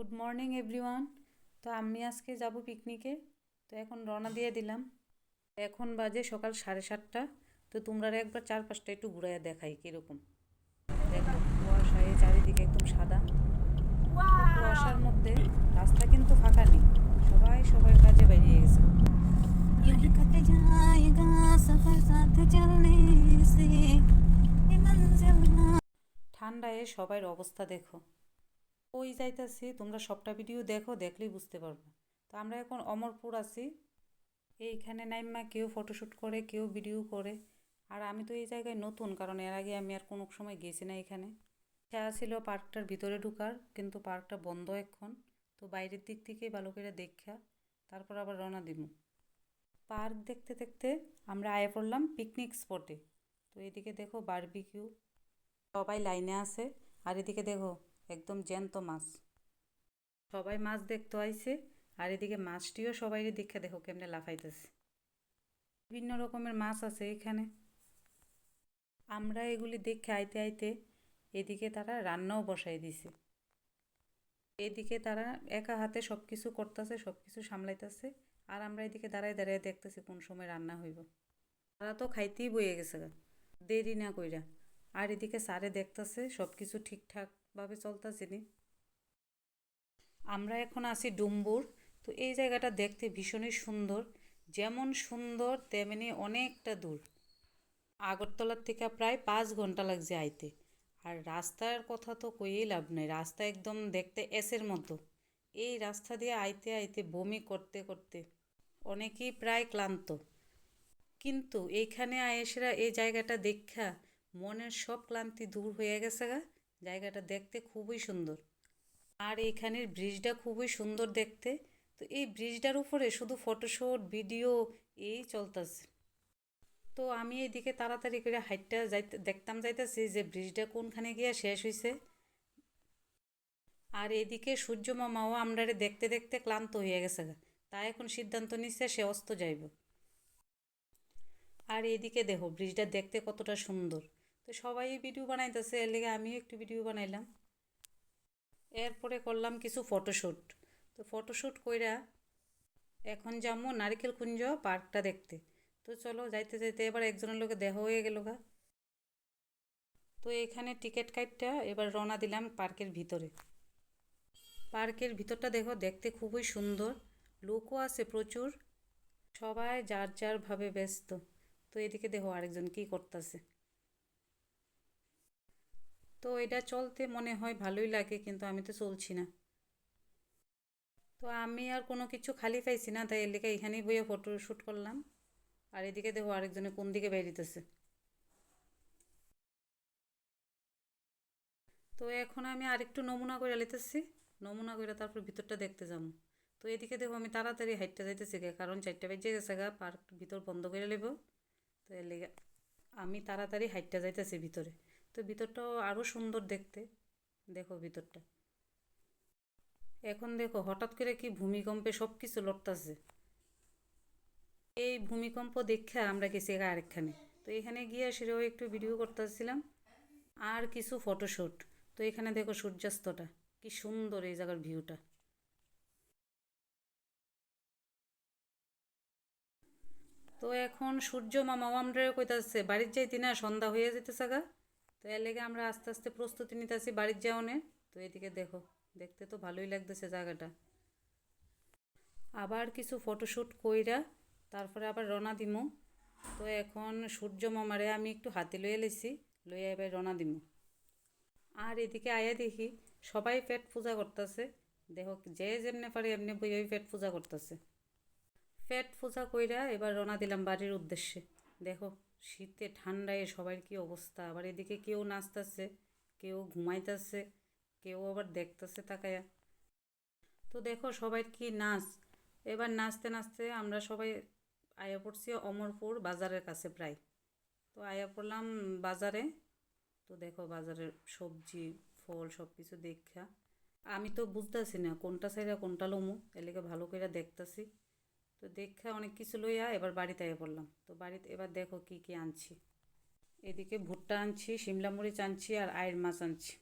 Good morning everyone তো আমি আজকে যাব পিকনিকে তো এখন রওনা দিয়ে দিলাম। এখন বাজে সকাল সাড়ে সাতটা। তো তোমরা একবার চারপাশটা একটু ঘুরাইয়া দেখাই কীরকম। দেখো কুয়াশায় চারিদিকে একদম সাদা। কুয়াশার মধ্যে রাস্তা কিন্তু ফাঁকা নেই। সবাই সবার কাজে বেরিয়ে গেছে। ঠান্ডায় সবার অবস্থা দেখো। ওই যাইতাছি, তোমরা সবটা ভিডিও দেখো, দেখলেই বুঝতে পারবে। তো আমরা এখন অমরপুর আছি। এইখানে নাইমা কেউ ফটোশ্যুট করে, কেউ ভিডিও করে। আর আমি তো এই জায়গায় নতুন, কারণ এর আগে আমি আর কোনো সময় গেছি না এখানে। ইচ্ছা ছিল পার্কটার ভিতরে ঢুকার, কিন্তু পার্কটা বন্ধ এখন। তো বাইরের দিক থেকেই ভালো করে দেখা, তারপর আবার রওনা দিব পার্ক দেখতে দেখতে আমরা আয়ে পড়লাম পিকনিক স্পটে তো এদিকে দেখো বারবিকিউ সবাই লাইনে আছে। আর এদিকে দেখো একদম জ্যান্ত মাছ। সবাই মাছ দেখতে আইছে, আর এদিকে মাছটিও সবাই দেখে দেখো কেমনে লাফাইতেছে। বিভিন্ন রকমের মাছ আছে এখানে। আমরা এগুলি দেখে আইতে আইতে এদিকে তারা রান্নাও বসাই দিছে। এদিকে তারা একা হাতে সব কিছু করতেছে সব কিছু সামলাইতেছে, আর আমরা এদিকে দাঁড়ায় দাঁড়ায় দেখতেছি কোন সময় রান্না হইব। তারা তো খাইতেই বইয়ে গেছে। দেরি না কইরা। আর এদিকে স্যারে দেখতেছে সব কিছু ঠিকঠাকভাবে চলতেছে নি। আমরা এখন আছি ডুম্বুর। তো এই জায়গাটা দেখতে ভীষণই সুন্দর। যেমন সুন্দর, তেমনি অনেকটা দূর। আগরতলার থেকে প্রায় পাঁচ ঘণ্টা লাগছে আইতে। আর রাস্তার কথা তো কইয়েই লাভ নেই, রাস্তা একদম দেখতে এসের মতো। এই রাস্তা দিয়ে আইতে আইতে, বমি করতে করতে অনেকেই প্রায় ক্লান্ত। কিন্তু এইখানে আয়েসেরা এই জায়গাটা দেখা মনের সব ক্লান্তি দূর হয়ে গেছে গা। জায়গাটা দেখতে খুবই সুন্দর। আর এখানের ব্রিজটা খুবই সুন্দর দেখতে। তো এই ব্রিজটার উপরে শুধু ফটোশ্যুট ভিডিও, এই চলতেছে। তো আমি এইদিকে তাড়াতাড়ি করে হাইটটা যাইতে, দেখতাম যাইতেছি যে ব্রিজটা কোনখানে গিয়া শেষ হয়েছে আর এদিকে সূর্য মামাও আমরারে দেখতে দেখতে ক্লান্ত হয়ে গেছে গা। তাই এখন সিদ্ধান্ত নিচ্ছে সে অস্ত যাইব। আর এদিকে দেখো, ব্রিজটা দেখতে কতটা সুন্দর। তো সবাই ভিডিও বানাইতেছে, এর লেগে আমিও একটু ভিডিও বানাইলাম। এরপরে করলাম কিছু ফটোশ্যুট তো ফটোশ্যুট কইরা এখন যাব নারিকেল কুঞ্জ পার্কটা দেখতে। তো চলো যাইতে যাইতে এবার একজনের লোকে দেহ হয়ে গেল গা। তো এখানে টিকিট কাটটা এবার রওনা দিলাম পার্কের ভিতরে। পার্কের ভিতরটা দেখো দেখতে খুবই সুন্দর, লোকও আছে প্রচুর, সবাই যার যার ভাবে ব্যস্ত। তো এদিকে দেখো আরেকজন কি করতেছে? তো এটা চলতে মনে হয় ভালোই লাগে, কিন্তু আমি তো চলছি না। তো আমি আর কোনো কিছু খালি পাইছি না, তাই এর লেগে এখানেই বইয়ে ফটো শ্যুট করলাম। আর এদিকে দেখো আরেকজনে কোন দিকে বেরিতেছে তো এখন আমি আরেকটু নমুনা করে লিতেছি নমুনা করে তারপর ভিতরটা দেখতে যাব। তো এদিকে দেখো আমি তাড়াতাড়ি হাইটটা যাইতেছি গে, কারণ চারটা বেজে গেছে গা, পার্ক ভিতর বন্ধ করে নেব তো এর লেগে আমি তাড়াতাড়ি হাইটটা যাইতেছি ভিতরে। তো ভিতরটাও আরও সুন্দর দেখতে। দেখো ভিতরটা। এখন দেখো, হঠাৎ করে কি ভূমিকম্পে সব কিছু লড়তাছে। এই ভূমিকম্প দেখে আমরা গেছি আরেকখানে। তো এখানে গিয়ে সেটাও একটু ভিডিও করতেছিলাম। আর কিছু ফটোশ্যুট তো এখানে দেখো সূর্যাস্তটা, কি সুন্দর এই জায়গার ভিউটা তো এখন সূর্য মামাও আমরা কইতাছে, বাড়ির যাইতি না, সন্ধ্যা হয়ে যেতেছে গা। তো এর লেগে আমরা আস্তে আস্তে প্রস্তুতি নিতেছি বাড়ির যাওনে। তো এদিকে দেখো, দেখতে তো ভালোই লাগতেছে জায়গাটা। আবার কিছু ফটোশ্যুট কইরা তারপরে আবার রনা দিমু। তো এখন সূর্য মামারে আমি একটু হাতে লইয়ে লেছি লইয়া এবার রনা দিমু। আর এদিকে আয়া দেখি, সবাই পেট পূজা করতেছে। দেখো, যে যেমনে পারে এমনি বই ওই পেট পূজা করতেছে। পেট পূজা কইরা এবার রওনা দিলাম বাড়ির উদ্দেশ্যে। দেখো শীতে ঠান্ডায় সবার কি অবস্থা? আবার এদিকে কেউ নাচতেছে, কেউ ঘুমাইতেছে, কেউ আবার দেখতেছে তাকায়া। তো দেখো সবাই কি নাচ? এবার নাচতে নাচতে আমরা সবাই আয়া পড়ছি অমরপুর বাজারের কাছে প্রায়। তো আয়া পড়লাম বাজারে। তো দেখো বাজারের সবজি, ফল সব কিছু দেখা। আমি তো বুঝতেছি না কোনটা সাইডে কোনটা লমু এলাকা ভালো করে দেখতেছি। তো দেখে অনেক কিছু লইয়া এবার বাড়িতে আয় বললাম তো বাড়িতে এবার দেখো কি কি আনছি। এদিকে ভুট্টা আনছি শিমলা মরিচ আনছি আর আয়ের মাছ আনছি।